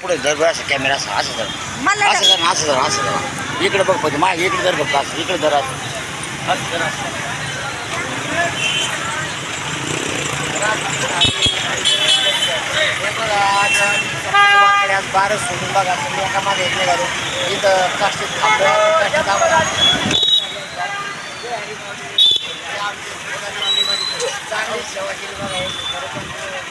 पुढे धर असं कॅमेरा असं असं धर मला असं धर असं धर असं धर इकडे बघ पाहिजे इकडे धर बघ असं इकडे धर असं. असं धर असं. बारच सोडून बघा तुम्ही एका मागे एक निघालो इथं चांगली सेवा केली बघा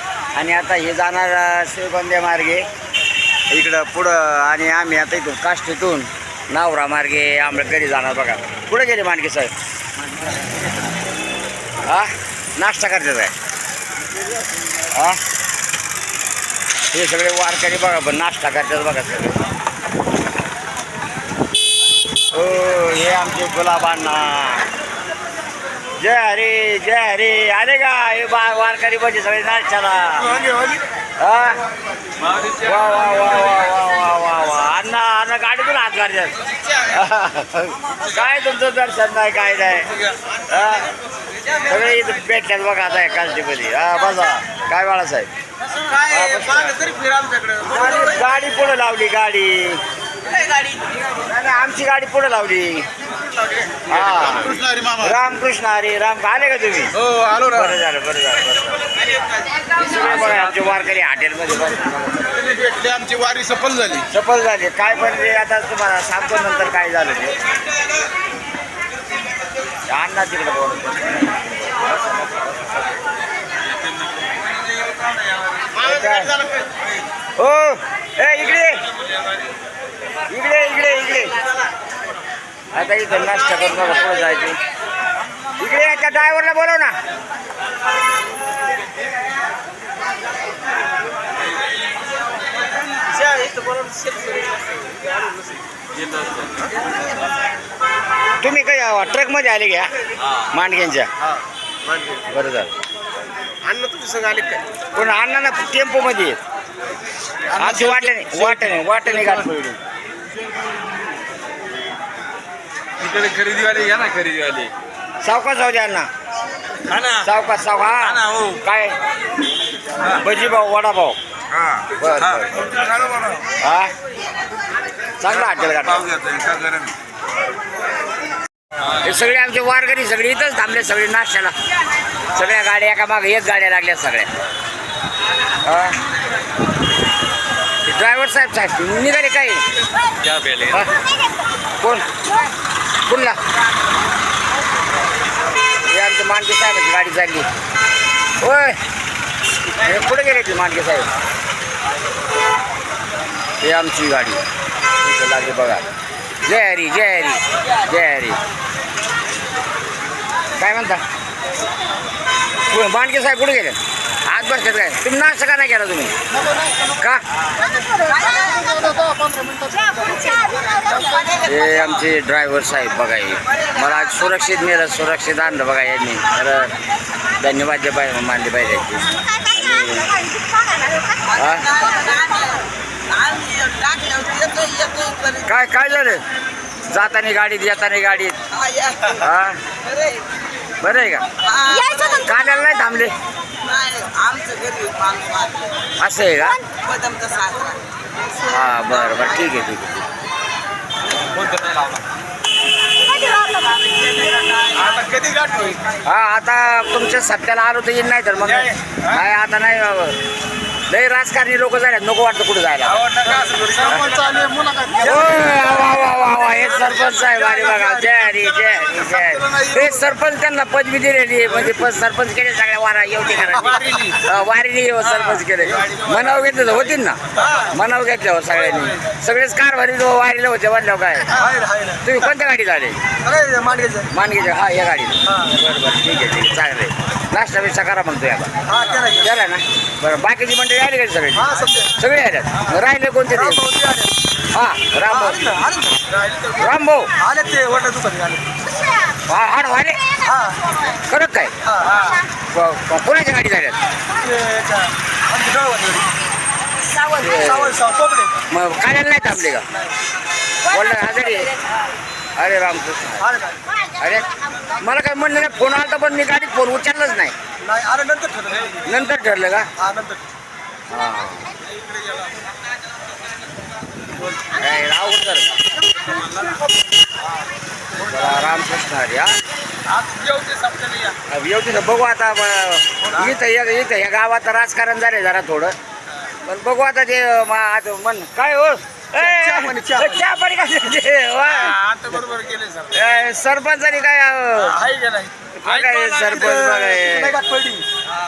आणि आता हे जाणार अं, मार्गे. इकडं पुढं आणि आम्ही आता इथून काष्टीतून नावरा मार्गे आम्हाला घरी जाणार बघा. कुठे गेले मांडगे साहेब? हा? नाश्ता करते साहेब हा? हे सगळे वारकरी बघा पण नाश्ता करतात बघा सगळे. हो हे आमचे गुलाबांना. जय हरी जय हरी. आले का? हे बा वारकरी बजे सगळे नाश्त्याला? वा वा वा वा वा वा वा वा. अण्णा अण्णा गाडीतून हात काढतात काय तुमचं दर्शन नाही काय नाही? सगळे इथं भेटल्यात बघा आता कालची हा बसा. काय बाळासाहेब? गाडी गाडी पुढे लावली गाडी. आमची गाडी पुढे लावली. हा कृष्ण हरी मामा. रामकृष्ण हरी राम आले का तुम्ही? हो आलो ना. बरं झालं बरं झालं बरं झालं. आमचे वारकरी हॉटेलमध्ये भेटले आमची वारी सफल झाली. सफल झाले. काय पण ते आता तुम्हाला सांगतो नंतर काय झालं ते. अण्णा तिकडे बोलत. हो ए इकडे इकडे इकडे इकडे आता इथं नाश्ता करून बघा पुढे जायचे. इकडे त्या ड्रायव्हरला बोलव ना. तुम्ही काय ट्रकमध्ये आले घ्या मांडग्यांच्या? बरं झालं. अन्न तुम्ही संग आले काय पण अण्णा टेम्पोमध्ये आहेत. आमची वाटले नाही वाट नाही वाट नाही गाठ इकडे खरेदीवाले या ना खरेदीवाले. सावकाश जाऊ द्या हा ना. सावकाश साव हा. हा. काय? भजी भाऊ हा. बरं हा. बरं. हा? चांगला हॉटेल गाठा पाव घ्यायचा एका गरम हे सगळे आमचे वारकरी सगळे इथंच थांबले सगळे नाश्त्याला. सगळ्या गाड्या एका मागे एक गाड्या लागल्या सगळ्या. ड्रायव्हर साहेब साहेब निघाले काय? हा? कोण? पुन्हा हे आमचे मानके साहेबांची गाडी चालली. होय हे कुठे गेले ते मानके साहेब? हे आमची गाडी. इथं लागली बघा. जय हरी जय हरी जय हरी. काय म्हणता? मानके साहेब कुठे गेले? बसतात काय? तुम्ही नाश्ता का नाही केला तुम्ही? का? हे आमचे ड्रायव्हर साहेब बघा हे. मला आज सुरक्षित नेलं सुरक्षित आणलं बघा यांनी. तर धन्यवाद जे पाहिजे मानले पाहिजे. काय काय झालं? जाताना गाडीत येताना गाडीत. हा? बरं आहे का? कांद्याला नाही थांबले. आमचं घरी माणूस वाटलं असं आहे का? बदमचा सासरा हा बरं बरं ठीक आहे ठीक आहे. आता कधी हा आता तुमच्या सत्याला आलो तर येईल नाही तर मग. नाही आता नाही बाबा. लय राजकारणी लोक झाले नको वाटतं कुठे जायला. सरपंच साहेब अरे बघा जय हरी जय हरी जय. हे सरपंच त्यांना पदवी दिलेली आहे म्हणजे सरपंच केले सगळ्या वारा येवते करा वारीने येऊ सरपंच केले. मनाव घेतलं तर होतील ना. मनाव घेतल्यावर सगळ्यांनी. सगळेच कारभारी जो वारीला होते म्हणल्यावर काय? तुम्ही कोणत्या गाडीत आले? मानगीच्या हा या गाडीत. बरं बरं. ठीक आहे ठीक आहे. चांगलं आहे. नाश्ता बिस्टा करा म्हणतोय आता हा केला की. ना? बरं बाकीची मंडळी आली का सगळी? हा समजे सगळे आल्यात? राहिले कोणते ते? रामभाऊ ते आले. हा रामभाऊ. आले ना, आले ना. राहिले तर- रामभाऊ. आले ते वडा दुकानी आले. हा हाड हा. करत काय? हा हा. कोणाच्या गाडी झाल्यात ते याच्या आमच्या गावात सावंत. सावळ मग काढायला नाही थांबले का? बोललं आजारी आहे. अरे रामकृष्ण. आले काय अरे मला काय म्हणलं नाही फोन आला पण मी गाडीत फोन उचललाच नाही. नंतर ठरलं. नंतर ठरलं का? हा नंतर. हा. काय अवघड झालं. चला, रामकृष्ण हरी हा. तिथं बघू आता ब- इथं या इथं या गावात राजकारण झाले जरा थोडं. पण बघू आता ते म- आता मन काय हो? चहा पाणी, वा. आता बरोबर सर सरपंचानी काय सरपंच गाठ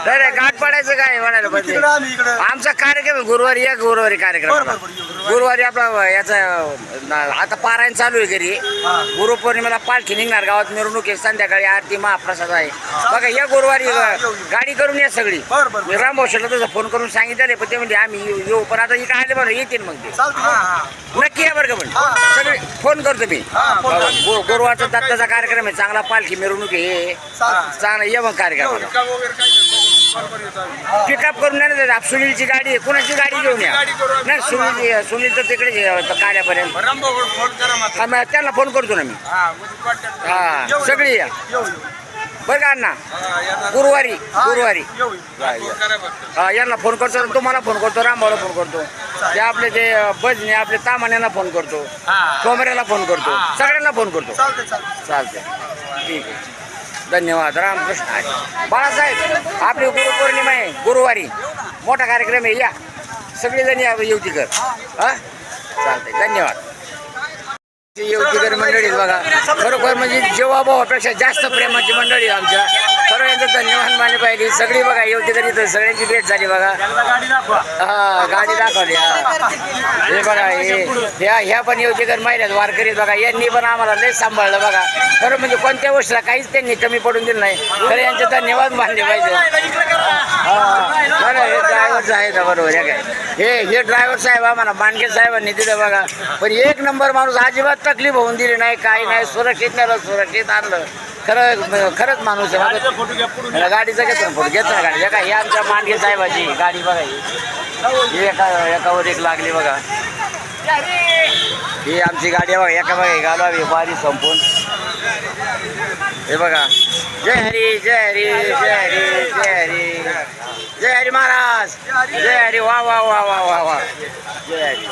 अरे गाठ पडायचं काय म्हणायला पाहिजे तिकडं आम्ही इकडं. आमचा कार्यक्रम आहे, गुरुवारी या गुरुवारी कार्यक्रम बरं, आहे. बरं, बरं, गुरुवारी. गुरुवारी आपला याचा ना- आता पारायण चालू आहे घरी. गुरुपौर्णिमेला पालखी निघणार गावात मिरवणूक आहे संध्याकाळी आरती महाप्रसाद आहे. बघा या गुरुवारी हा, येऊ, येऊ. गाडी करून या सगळी. बरं, बरं, मी तसं फोन करून सांगितले पण ते म्हणजे आम्ही येऊ येऊ. पण आता इकडे आले बरं येतील मग ते. चालते नक्की या बरं का पण. हा. सगळे फोन करतो मी. हा, फोन करा. गु- गुरुवारचा दत्ताचा कार्यक्रम आहे चांगला पालखी मिरवणूक आहे. चालते चांगला ये मग कार्यक्रम पिकअप करून नाही ना देत. सुनीलची गाडी आहे. कुणाची गाडी घेऊन या. नाही सुनील सुनील तर तिकडे कार्यापर्यंत हा, मग त्यांना फोन करतो ना मी. हा सगळी या. बरं का अण्णा? हा. गुरुवारी गुरुवारी. हा, यांना फोन करतो तुम्हाला फोन करतो रामभाऊला फोन करतो. ते आपले ते बजने आपले तामान्यांना फोन करतो. कोमऱ्याला फोन करतो. सगळ्यांना फोन करतो. चालते ठीक आहे. धन्यवाद. रामकृष्ण बाळासाहेब आपली गुरुपौर्णिमा आहे. गुरुवारी. मोठा कार्यक्रम आहे. या. सगळेजण या येवतीकर हा? चालतंय. धन्यवाद. येवतीकर मंडळी बघा. खरोखर म्हणजे जेव्हाभावापेक्षा जास्त प्रेमाची मंडळी आहे आमच्या. खरं यांचं धन्यवाद माने पाहिजे. सगळी बघा येवती तरी तर सगळ्यांची भेट झाली बघा. हा गाडी दाखवली हा. हे बघा हे. ह्या ह्या पण योग्यकर महिन्यात वारकरी बघा. यांनी पण आम्हाला लय सांभाळलं बघा. खरं म्हणजे कोणत्या गोष्टीला काहीच त्यांनी कमी पडून दिलं नाही. तर यांचे धन्यवाद मानले पाहिजे. हा बरं हे ड्रायव्हरचं आहे का बरोबर आहे काय हे हे ड्रायव्हर साहेब आम्हाला मांडके साहेबांनी दिलं बघा. पण एक नंबर माणूस अजिबात तकलीफ होऊन दिली नाही काही नाही सुरक्षित नाही सुरक्षित आणलं. खरं खरंच माणूस आहे. बघा. गाडीचा घेतो ना फोटो घेतो ना गाडी. का ही आमच्या मांडके साहेबाची गाडी बघा ही. एका एकावर एक लागली बघा. ही आमची गाडी बघा एका बघा आम्ही बारी संपून. हे बघा. जय हरी जय हरी जय हरी जय हरी. जय हरी महाराज. जय हरी वा वा वा वा वा वा. जय हरी.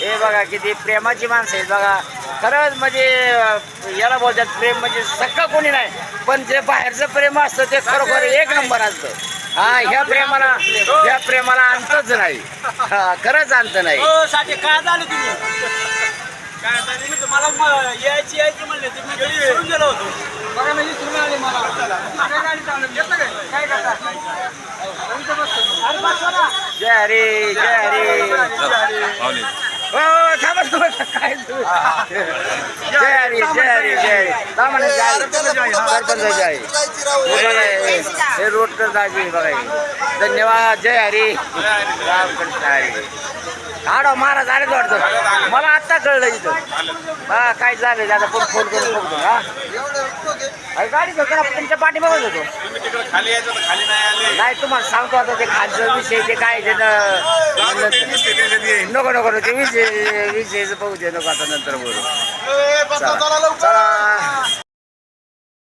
हे बघा किती प्रेमाची माणसं आहेत बघा. खरंच म्हणजे याला बोलतात प्रेम म्हणजे सख्खा कोणी नाही. पण जे बाहेरचं प्रेम असतं ते खरोखर एक नंबर असतं. हा ह्या प्रेमाला ह्या प्रेमाला अंतच नाही. हा खरंच अंत नाही. हो साठी काय झालं तुम्ही? काय झालं मी तुम्हाला म- यायची यायची म्हणले तुम्ही घरी विसरून गेलो होतो. बघा ना विसरून आले मला. काय गाडी चालवली? घेतलं काय? काय करता? अरे बसवा ना. जय हरी जय हरी. थांबा थांबा काय तुम्ही? जय हरी जय हरी जय हरी थांबा ना, जय हरी. सरपंच जय हरी. हे बघा, हे- हे रोड कर दाजी बघा हे. धन्यवाद जय हरी रामकृष्ण हरी हाडो महाराज आले वाटतं मला आत्ता कळलं इथं हा काय झालं आता पण फोन करून बघतो हा अरे गाडी करा तुमच्या पाठी बघत होतो नाही तुम्हाला सांगतो आता ते खालचं विषय ते काय ते नको नको नको ते विषय विषयचं बघू दे नको आता नंतर बोलू. चला